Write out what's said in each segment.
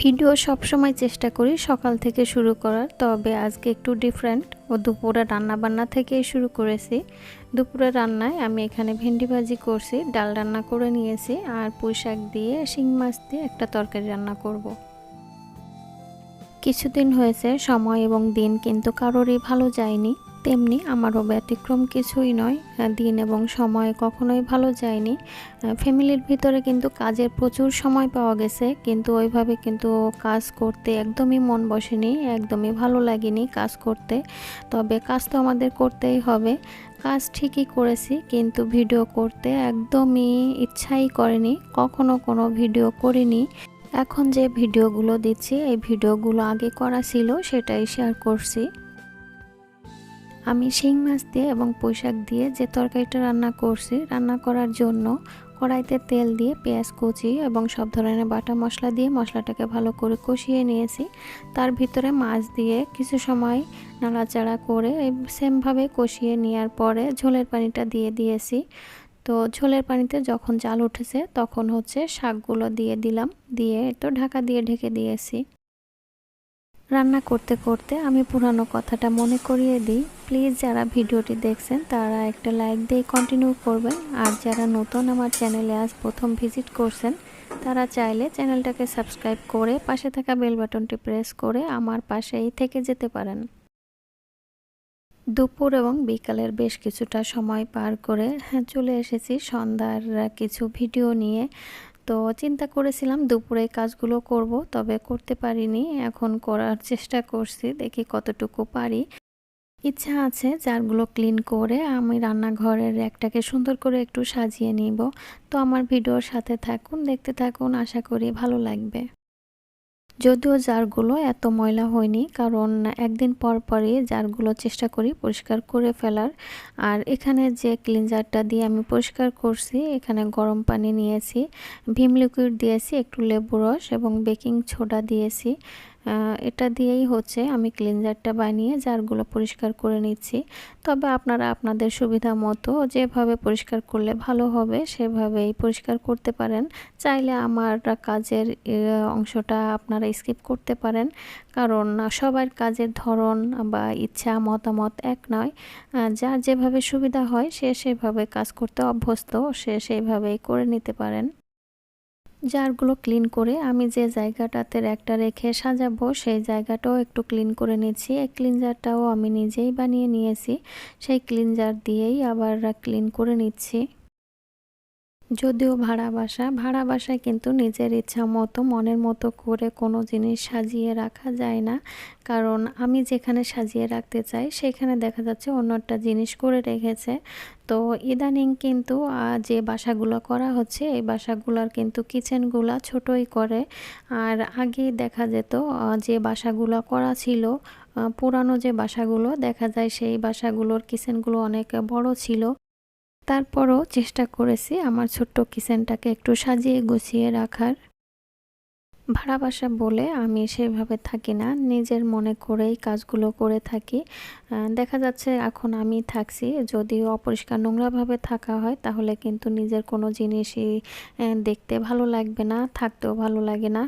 Video সবসময় চেষ্টা করি সকাল থেকে শুরু করার, তবে আজকে একটু ডিফারেন্ট ও দুপুরে রান্না বান্না থেকেই শুরু করেছি। দুপুরে রান্নায় আমি এখানে ভেন্ডি ভাজি করছি, ডাল রান্না করে নিয়েছি, আর পুঁই শাক দিয়ে শিং মাছ দিয়ে একটা তরকারি রান্না করব। কিছুদিন হয়েছে, সময় এবং দিন কিন্তু কারোরই ভালো যায়নি। তেমনি আমারও ব্যতিক্রম কিছুই নয় দিন এবং সময় কখনোই ভালো যায়নি। ফ্যামিলির ভিতরে কিন্তু কাজের প্রচুর সময় পাওয়া গেছে, কিন্তু ওইভাবে কিন্তু কাজ করতে একদমই মন বসেনি, একদমই ভালো লাগেনি কাজ করতে। তবে কাজ তো আমাদের করতেই হবে। কাজ ঠিকই করেছি, কিন্তু ভিডিও করতে একদমই ইচ্ছাই করেনি, কখনো কোনো ভিডিও করিনি। এখন যে ভিডিওগুলো দিচ্ছি, এই ভিডিওগুলো আগে করা ছিল, সেটাই শেয়ার করছি। আমি শিং মাছ দিয়ে এবং পোশাক দিয়ে যে তরকারিটা রান্না করছি, রান্না করার জন্য কড়াইতে তেল দিয়ে পেঁয়াজ কুচি এবং সব ধরনের বাটা মশলা দিয়ে মশলাটাকে ভালো করে কষিয়ে নিয়েছি। তার ভিতরে মাছ দিয়ে কিছু সময় নাড়াচাড়া করে সেমভাবে কষিয়ে নেওয়ার পরে ঝোলের পানিটা দিয়ে দিয়েছি। তো ঝোলের পানিতে যখন জাল উঠেছে তখন হচ্ছে শাকগুলো দিয়ে দিলাম, দিয়ে তো ঢাকা দিয়ে ঢেকে দিয়েছি। রান্না করতে করতে আমি পুরানো কথাটা মনে করিয়ে দিই। প্লিজ যারা ভিডিওটি দেখছেন, তারা একটা লাইক দিয়ে কন্টিনিউ করবেন। আর যারা নতুন আমার চ্যানেলে আজ প্রথম ভিজিট করছেন, তারা চাইলে চ্যানেলটাকে সাবস্ক্রাইব করে পাশে থাকা বেল বাটনটি প্রেস করে আমার পাশেই থেকে যেতে পারেন। দুপুর এবং বিকালের বেশ কিছুটা সময় পার করে চলে এসেছি সন্ধ্যার কিছু ভিডিও নিয়ে। তো চিন্তা করেছিলাম দুপুরে কাজগুলো করব, তবে করতে পারিনি। এখন করার চেষ্টা করছি, দেখি কতটুকু পারি। ইচ্ছা আছে জারগুলো ক্লিন করে আমি রান্নাঘরের একটাকে সুন্দর করে একটু সাজিয়ে নিব। তো আমার ভিডিওর সাথে থাকুন, দেখতে থাকুন, আশা করি ভালো লাগবে। যদিও জারগুলো এত ময়লা হয়নি, কারণ একদিন পর পরই জারগুলো চেষ্টা করি পরিষ্কার করে ফেলার। আর এখানে যে ক্লিনজারটা দিয়ে আমি পরিষ্কার করছি, এখানে গরম পানি নিয়েছি, ভিম লিকুইড দিয়েছি, একটু লেবু রস এবং বেকিং ছোডা দিয়েছি। এটা দিয়েই হচ্ছে আমি ক্লিনজারটা বানিয়ে জারগুলো পরিষ্কার করে নিচ্ছি। তবে আপনারা আপনাদের সুবিধা মতো যেভাবে পরিষ্কার করলে ভালো হবে, সেভাবেই পরিষ্কার করতে পারেন। চাইলে আমার কাজের অংশটা আপনারা স্কিপ করতে পারেন। কারণ সবার কাজের ধরন বা ইচ্ছা, মতামত এক নয়। যার যেভাবে সুবিধা হয় সে সেভাবে কাজ করতে অভ্যস্ত, সে সেইভাবেই করে নিতে পারেন। জারগুলো ক্লিন করে আমি যে জায়গাটাতে একটা রেখে সাজাবো, সেই জায়গাটাও একটু ক্লিন করে নিচ্ছি। এই ক্লিনজারটাও আমি নিজেই বানিয়ে নিয়েছি। সেই ক্লিনজার দিয়েই আবার ক্লিন করে নিচ্ছি। যদিও ভাড়া বাসা, ভাড়া বাসায় কিন্তু নিজের ইচ্ছা মতো, মনের মতো করে কোনো জিনিস সাজিয়ে রাখা যায় না। কারণ আমি যেখানে সাজিয়ে রাখতে চাই, সেখানে দেখা যাচ্ছে অন্য একটা জিনিস করে রেখেছে। তো ইদানিং কিন্তু যে বাসাগুলো করা হচ্ছে, এই বাসাগুলোর কিন্তু কিচেনগুলো ছোটই করে। আর আগে দেখা যেত যে বাসাগুলো করা ছিল পুরানো যে বাসাগুলো, দেখা যায় সেই বাসাগুলোর কিচেনগুলো অনেক বড় ছিল। তারপরও চেষ্টা করেছি আমার ছোট্ট কিচেনটাকে একটু সাজিয়ে গুছিয়ে রাখার। ভাড়া বাসা বলে আমি সেভাবে থাকি না, নিজের মনে করেই কাজগুলো করে থাকি। দেখা যাচ্ছে এখন আমি থাকছি যদি অপরিষ্কার নোংরাভাবে থাকা হয়, তাহলে কিন্তু নিজের কোনো জিনিসই দেখতে ভালো লাগবে না, থাকতেও ভালো লাগে না।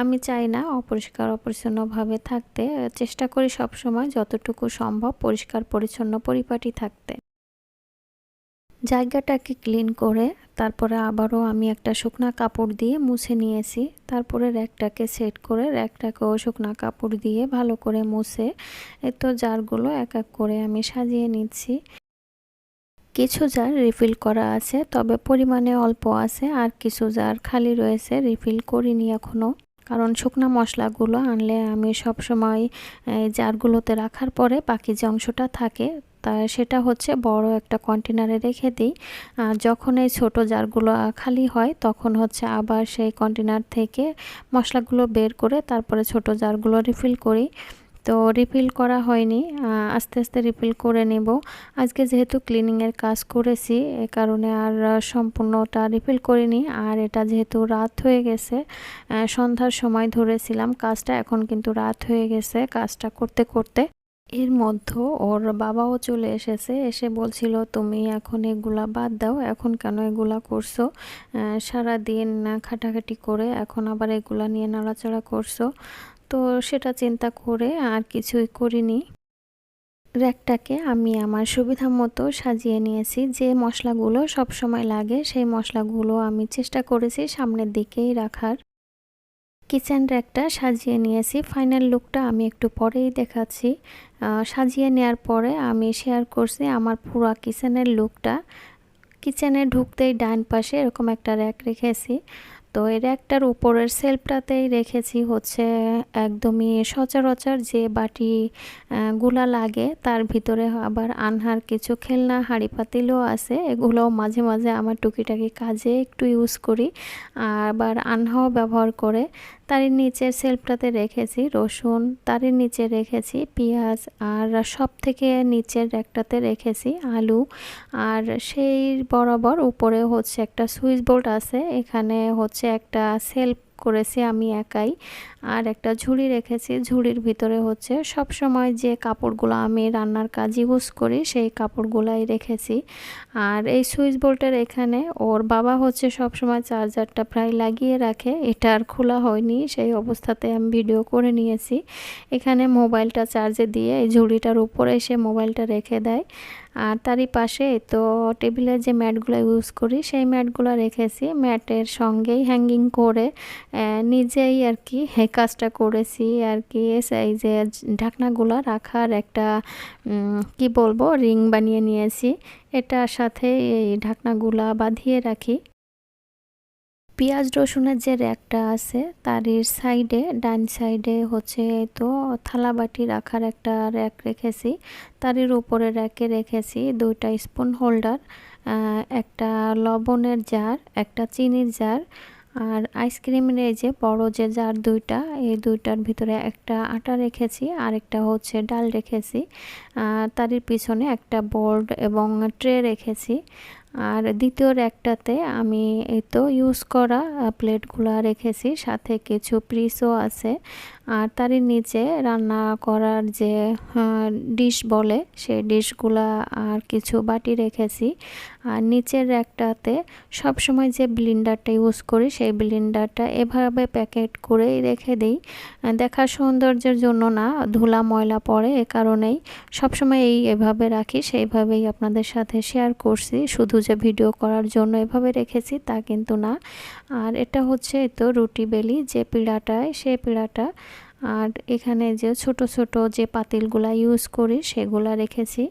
আমি চাই না অপরিষ্কার অপরিচ্ছন্নভাবে থাকতে, চেষ্টা করি সবসময় যতটুকু সম্ভব পরিষ্কার পরিচ্ছন্ন পরিপাটি থাকতে। জায়গাটাকে ক্লিন করে তারপরে আবারও আমি একটা শুকনা কাপড় দিয়ে মুছে নিয়েছি। তারপরে র্যাকটাকে সেট করে র্যাকটাকেও শুকনা কাপড় দিয়ে ভালো করে মুছে তো জারগুলো এক এক করে আমি সাজিয়ে নিচ্ছি। কিছু জার রিফিল করা আছে, তবে পরিমাণে অল্প আছে, আর কিছু জার খালি রয়েছে, রিফিল করিনি এখনও কারণ শুকনা মশলাগুলো আনলে আমি সব সময় জারগুলোতে রাখার পরে বাকি যে অংশটা থাকে, তা সেটা হচ্ছে বড় একটা কন্টেনারে রেখে দিই। আর যখন এই ছোটো জারগুলো খালি হয়, তখন হচ্ছে আবার সেই কন্টেনার থেকে মশলাগুলো বের করে তারপরে ছোট জারগুলো রিফিল করি। তো রিফিল করা হয়নি। আস্তে আস্তে রিফিল করে নেব। আজকে যেহেতু ক্লিনিংয়ের কাজ করেছি, এ কারণে আর সম্পূর্ণটা রিফিল করিনি। আর এটা যেহেতু রাত হয়ে গেছে সন্ধ্যার সময় ধরেছিলাম। কাজটা এখন কিন্তু রাত হয়ে গেছে, কাজটা করতে করতে। এর মধ্যে ওর বাবাও চলে এসেছে, এসে বলছিল, তুমি এখন এগুলা বাদ দাও, এখন কেন এগুলা করছ? সারা দিন খাটাখাটি করে এখন আবার এগুলা নিয়ে নাড়াচাড়া করছ। তো সেটা চিন্তা করে আর কিছুই করিনি। র্যাকটাকে আমি আমার সুবিধা মতো সাজিয়ে নিয়েছি। যে মশলাগুলো সব সময় লাগে, সেই মশলাগুলো আমি চেষ্টা করেছি সামনের দিকেই রাখার। কিচেন র্যাকটা সাজিয়ে নিয়েছি। ফাইনাল লুকটা আমি একটু পরেই দেখাচ্ছি। সাজিয়ে নেওয়ার পরে আমি শেয়ার করছি আমার পুরো কিচেনের লুকটা। কিচেনে ঢুকতেই ডান পাশে এরকম একটা র্যাক রেখেছি। তো এর একটার উপরের সেলফটাতেই রেখেছি হচ্ছে একদমই সচরাচর যে বাটি গুলা লাগে, তার ভিতরে আবার আনহার কিছু খেলনা, হাঁড়ি পাতিলও আছে, এগুলোও মাঝে মাঝে আমার টুকিটাকি কাজে একটু ইউজ করি। আবার আনহাও ব্যবহার করে তারই নিচের সেলফটাতে রেখেছি রসুন, তারের নিচে রেখেছি পেঁয়াজ, আর সব থেকে নিচের একটাতে রেখেছি আলু। আর সেই বরাবর উপরে হচ্ছে একটা সুইচ বোর্ড আছে, এখানে হচ্ছে একটা সেলফ করেছি আমি একাই। আর একটা ঝুড়ি রেখেছি, ঝুড়ির ভিতরে হচ্ছে সব সময় যে কাপড়গুলো আমি রান্নার কাজ ইউজ করি, সেই কাপড়গুলাই রেখেছি। আর এই সুইচ বোর্ডের এখানে ওর বাবা হচ্ছে সব সময় চার্জারটা প্রায় লাগিয়ে রাখে, এটা আর খোলা হয়নি, সেই অবস্থাতে আমি ভিডিও করে নিয়েছি। এখানে মোবাইলটা চার্জে দিয়ে এই ঝুড়িটার উপরে এসে মোবাইলটা রেখে দেয়। আর তারই পাশে তো টেবিলের যে ম্যাটগুলো ইউজ করি, সেই ম্যাটগুলো রেখেছি। ম্যাটের সঙ্গেই হ্যাঙ্গিং করে নিজেই আর কি হে কাজটা করেছি আর কি। এই যে ঢাকনাগুলো রাখার একটা কি বলব, রিং বানিয়ে নিয়েছি। এটার সাথে এই ঢাকনাগুলা বাঁধিয়ে রাখি। পেঁয়াজ রসুনের যে র্যাকটা আছে তারই সাইডে, ডান সাইডে হচ্ছে তো থালা বাটি রাখার একটা র্যাক রেখেছি। তারির উপরে র্যাকে রেখেছি দুইটা স্পুন হোল্ডার একটা লবণের জার, একটা চিনির জার আর আইসক্রিমের এই যে বড় যে জার দুইটা, এই দুইটার ভিতরে একটা আটা রেখেছি আর একটা হচ্ছে ডাল রেখেছি। তারই পিছনে একটা বোর্ড এবং ট্রে রেখেছি। আর দ্বিতীয় র্যাকটাতে আমি এই তো ইউজ করা প্লেটগুলো রেখেছি। সাথে কিছু প্রিসও আছে। আর তারই নিচে রান্না করার যে ডিশ বলে, সেই ডিশগুলা আর কিছু বাটি রেখেছি। আর নিচের র্যাকটাতে সবসময় যে ব্লিন্ডারটা ইউজ করি, সেই ব্লিন্ডারটা এভাবে প্যাকেট করেই রেখে দিই। দেখার সৌন্দর্যের জন্য না, ধুলা ময়লা পড়ে এ কারণেই সবসময় এই এভাবে রাখি, সেইভাবেই আপনাদের সাথে শেয়ার করছি। শুধু যে ভিডিও করার জন্য এভাবে রেখেছি তা কিন্তু না। আর এটা হচ্ছে তো রুটি বেলি, যে পিড়াটায়, সে পিড়াটা। আর এখানে যে ছোট ছোট যে পাতিলগুলা ইউজ করি, সেগুলা রেখেছি।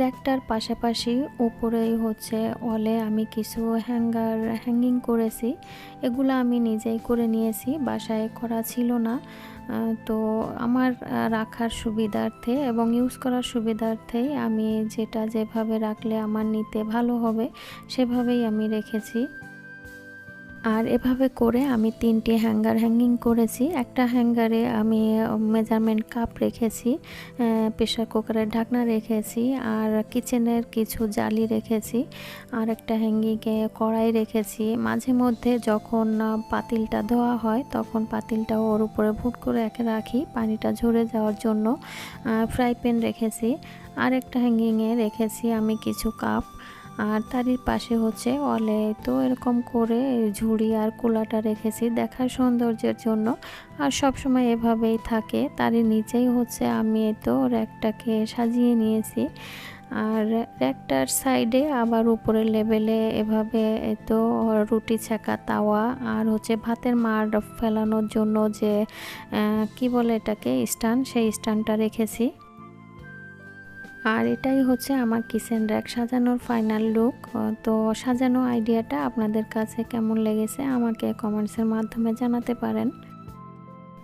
র্যাকটার পাশাপাশি উপরেই হচ্ছে ওয়ালে আমি কিছু হ্যাঙ্গার হ্যাঙ্গিং করেছি। এগুলো আমি নিজেই করে নিয়েছি, বাসায় করা ছিল না। তো আমার রাখার সুবিধার্থে এবং ইউজ করার সুবিধার্থেই আমি যেটা যেভাবে রাখলে আমার নিতে ভালো হবে, সেভাবেই আমি রেখেছি। আর এভাবে করে আমি তিনটি হ্যাঙ্গার হ্যাঙ্গিং করেছি। একটা হ্যাঙ্গারে আমি মেজারমেন্ট কাপ রেখেছি প্রেশার কুকারের ঢাকনা রেখেছি আর কিচেনের কিছু জালি রেখেছি। আর একটা হ্যাঙ্গিংয়ে কড়াই রেখেছি। মাঝে মধ্যে যখন পাতিলটা ধোয়া হয় তখন পাতিলটা ওর উপরে ভুট করে রাখি। পানিটা ঝরে যাওয়ার জন্য ফ্রাই প্যান রেখেছি। আর একটা হ্যাঙ্গিংয়ে রেখেছি আমি কিছু কাপ। আর তারই পাশে হচ্ছে অলে, তো এরকম করে ঝুড়ি আর কোলাটা রেখেছি দেখার সৌন্দর্যের জন্য। আর সব সময় এভাবেই থাকে। তারই নিচেই হচ্ছে আমি তো র্যাকটাকে সাজিয়ে নিয়েছি। আর র্যাকটার সাইডে আবার উপরে লেভেলে এভাবে তো রুটি ছাকা তাওয়া আর হচ্ছে ভাতের মার ফেলানোর জন্য যে কি বলে এটাকে, স্টান, সেই স্টানটা রেখেছি। আর এটাই হচ্ছে আমার কিচেন র্যাক সাজানোর ফাইনাল লুক তো সাজানো আইডিয়াটা আপনাদের কাছে কেমন লেগেছে আমাকে কমেন্টসের মাধ্যমে জানাতে পারেন।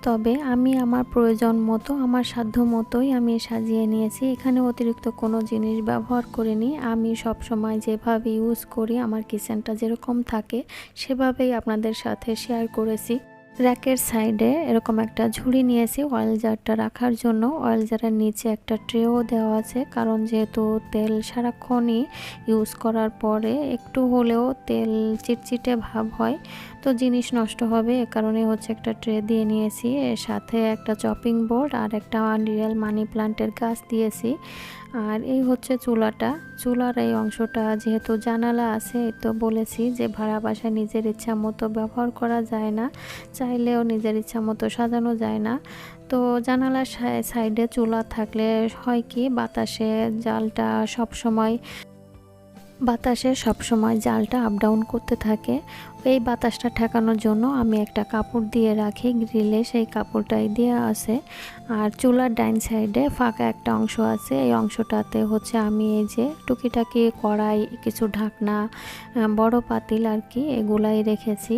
তবে আমি আমার প্রয়োজন মতো, আমার সাধ্য মতোই আমি সাজিয়ে নিয়েছি। এখানে অতিরিক্ত কোনো জিনিস ব্যবহার করিনি। আমি সব সময় যেভাবে ইউজ করি, আমার কিচেনটা যেরকম থাকে, সেভাবেই আপনাদের সাথে শেয়ার করেছি। র্যাকের সাইডে এরকম একটা ঝুড়ি নিয়েছি অয়েল জারটা রাখার জন্য। অয়েল জারের নিচে একটা ট্রেও দেওয়া আছে, কারণ যেহেতু তেল সারাক্ষণই ইউজ করার পরে একটু হলেও তেল চিটচিটে ভাব হয়, তো জিনিস নষ্ট হবে। এ কারণে হচ্ছে একটা ট্রে দিয়ে নিয়েছি। এর সাথে একটা চপিং বোর্ড আর একটা রিয়েল মানি প্লান্টের গাছ দিয়েছি। আর এই হচ্ছে চুলাটা। চুলার এই অংশটা যেহেতু জানালা আছে, তো বলেছি যে ভাড়া বাসায় নিজের ইচ্ছা মতো ব্যবহার করা যায় না। চাইলেও নিজের ইচ্ছা মতো সাজানো যায় না। তো জানালার সাইডে চুলা থাকলে হয় কি, বাতাসে জালটা সব সময় বাতাসে সবসময় জালটা আপ ডাউন করতে থাকে। এই বাতাসটা ঠেকানোর জন্য আমি একটা কাপড় দিয়ে রাখি, গ্রিলে সেই কাপড়টাই দেওয়া আছে। আর চুলার ডাইন সাইডে ফাঁকা একটা অংশ আছে, এই অংশটাতে হচ্ছে আমি এই যে টুকিটাকি কড়াই, কিছু ঢাকনা বড় পাতিল আর কি এগুলাই রেখেছি।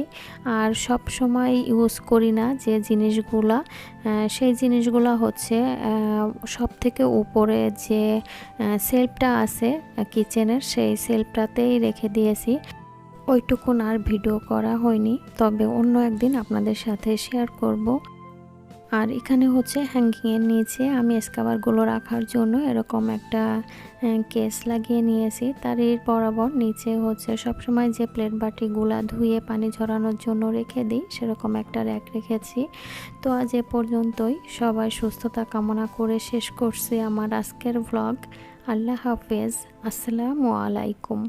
আর সব সময় ইউজ করি না যে জিনিসগুলা সেই জিনিসগুলা হচ্ছে সব থেকে উপরে যে সেলফটা আছে কিচেনের সেই সেলফটাতেই রেখে দিয়েছি। ওইটুকুন আর ভিডিও করা হয়নি, তবে অন্য একদিন আপনাদের সাথে শেয়ার করব। আর এখানে হচ্ছে হ্যাঙ্গিংয়ের নিচে আমি স্কাবারগুলো রাখার জন্য এরকম একটা কেস লাগিয়ে নিয়েছি। তার এর বরাবর নিচে হচ্ছে সবসময় যে প্লেট বাটিগুলা ধুয়ে পানি ঝরানোর জন্য রেখে দিই, সেরকম একটা র্যাক রেখেছি। তো আজ এ পর্যন্তই। সবাই সুস্থতা কামনা করে শেষ করছি আমার আজকের ভ্লগ আল্লাহ হাফেজ। আসসালামু আলাইকুম।